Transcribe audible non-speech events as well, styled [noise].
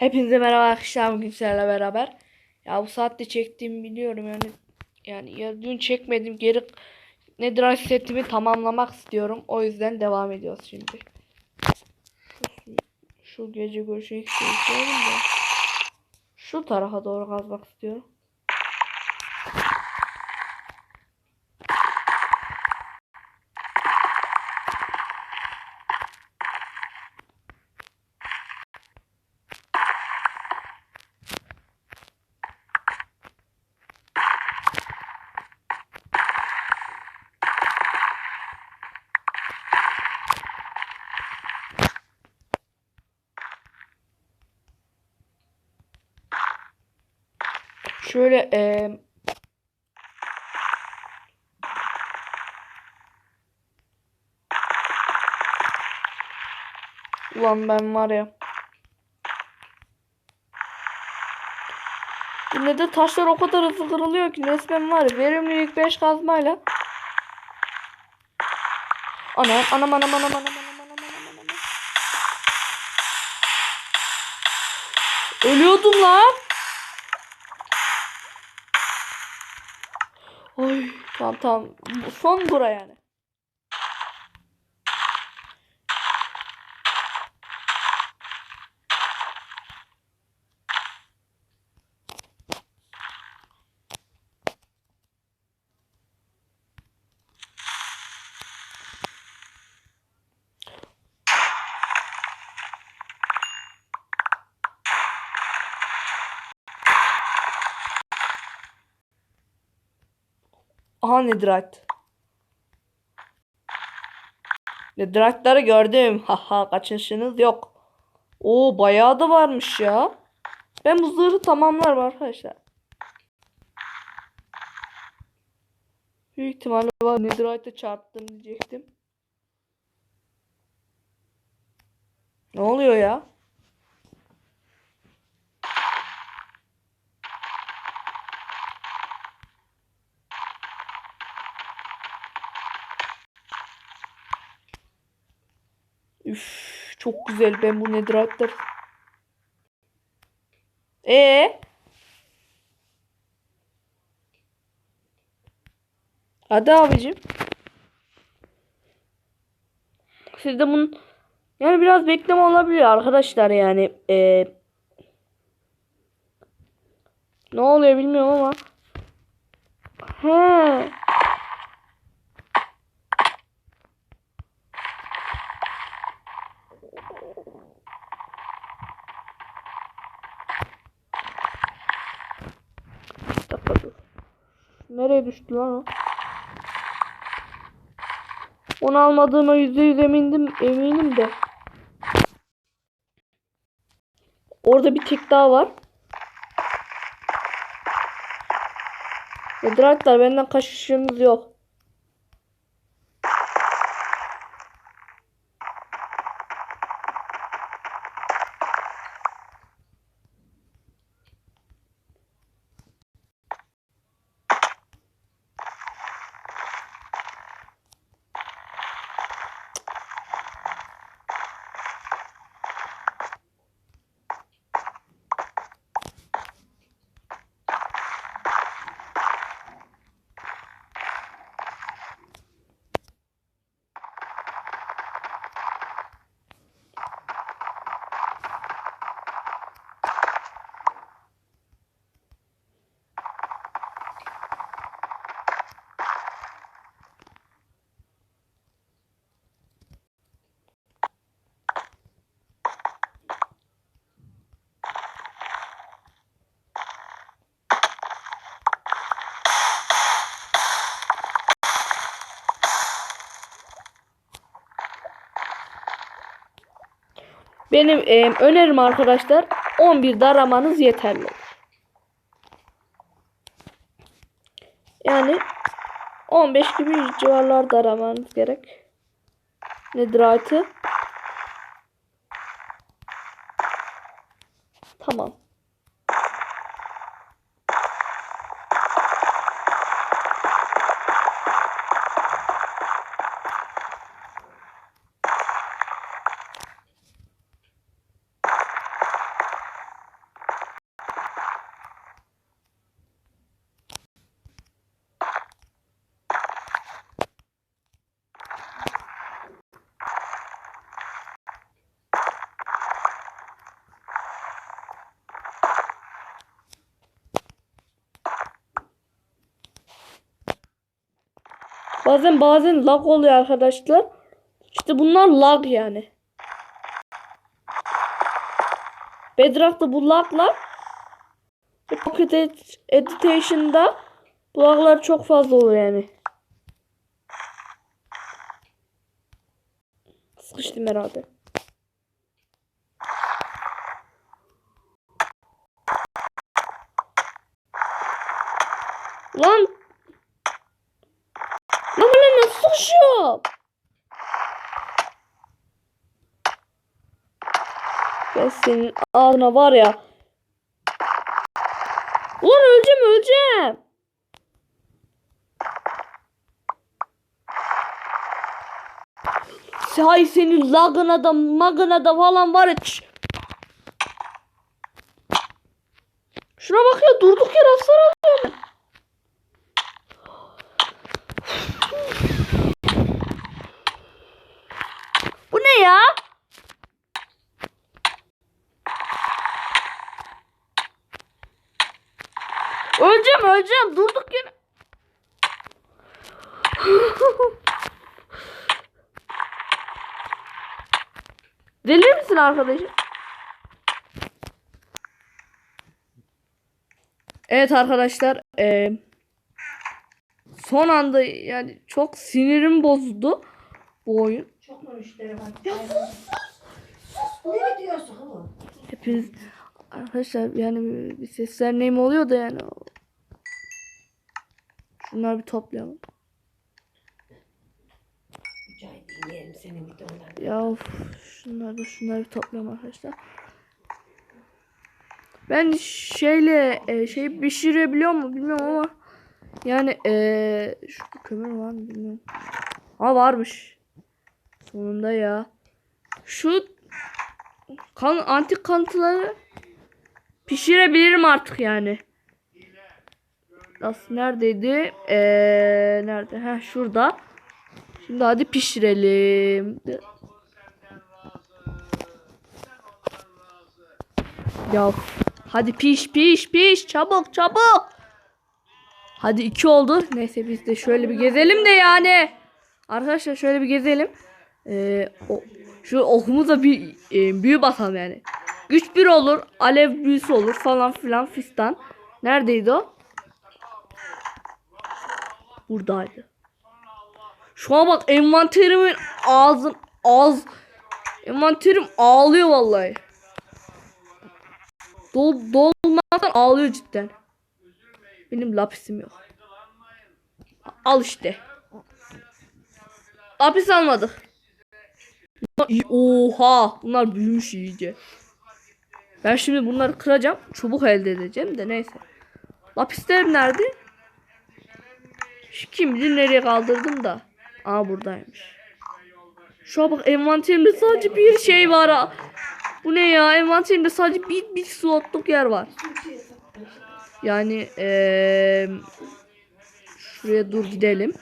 Hepinize merhaba arkadaşlar bugün sizlerle beraber. Ya bu saatte çektiğimi biliyorum yani. Yani ya dün çekmedim geri Netherite setimi tamamlamak istiyorum. O yüzden devam ediyoruz şimdi. Şu, şu gece görüşmek istiyorum da. Şu tarafa doğru kazmak istiyorum. Şöyle e, Ulan ben var ya. Yine de taşlar o kadar hızlı kırılıyor ki resmen var ya. Verimlilik 5 kazmayla. Ana anam anam anam anam anam anam anam. Ölüyordum lan. Oy tamam tamam. Son bura yani. Aha Netherite. Netherite'ları gördüm. Haha kaçışınız yok. Oo bayağı da varmış ya. Ben bu zırhı tamamlarım arkadaşlar. Büyük ihtimalle var. Netherite'e çarptım diyecektim. Ne oluyor ya? Çok güzel. Ben bu netherite'ları... Ee? Hadi abicim. Sizde bunun yani biraz bekleme olabilir arkadaşlar yani. Ee, ne oluyor bilmiyorum ama. He. Nereye düştü lan o? Onu almadığıma yüzde yüz emindim, eminim de. Orada bir tek daha var. Netherite'lar benden kaçışınız yok. Benim e, önerim arkadaşlar 11 daramanız yeterli olur. Yani 15 gibi civarlarda aramanız gerek. Netherite'ı. Tamam. Bazen bazen lag oluyor arkadaşlar. İşte bunlar lag yani. Bedrock'ta bu laglar Pocket Ed- Editation'da bu laglar çok fazla oluyor yani. Sıkıştım herhalde. Lan sıkışıyor? Ben senin ağzına var ya. Ulan öleceğim öleceğim. Hay senin lagına da magına da falan var ya. Şuna bak ya durduk yere hasar Bu ne ya? Öleceğim öleceğim durduk yere. [laughs] Deli misin arkadaşım? Evet arkadaşlar eee, son anda yani çok sinirim bozuldu bu oyun. Çok mu müşteri var? Ya sus sus. Ne diyorsun oğlum? Hepiniz arkadaşlar yani bir sesler neyim oluyor da yani. Şunları bir toplayalım. Mücahit senin. Ya of, şunları da şunları bir toplayalım arkadaşlar. Ben şeyle e, şey pişirebiliyor mu bilmiyorum ama yani e, şu kömür var mı bilmiyorum. Ha varmış. Sonunda ya. Şu kan antik kanıtları pişirebilirim artık yani. Nasıl neredeydi? Ee, nerede? Ha şurada. Şimdi hadi pişirelim. Ya hadi piş piş piş çabuk çabuk. Hadi iki oldu. Neyse biz de şöyle bir gezelim de yani. Arkadaşlar şöyle bir gezelim. Ee, o, şu okumuza bir e, büyü basalım yani. Güç bir olur. Alev büyüsü olur falan filan fistan. Neredeydi o? Buradaydı. Şu an bak envanterimin ağzın ağız envanterim ağlıyor vallahi. Dol, dolmadan ağlıyor cidden. Benim lapisim yok. Al işte. Lapis almadık. Oha bunlar büyümüş iyice. Ben şimdi bunları kıracağım. Çubuk elde edeceğim de neyse. Lapisler nerede? Kim bilir nereye kaldırdım da. Aa buradaymış. Şu an bak envanterimde sadece bir şey var ha. Bu ne ya? Envanterimde sadece bir, bir slotluk yer var. Yani eee şuraya dur gidelim.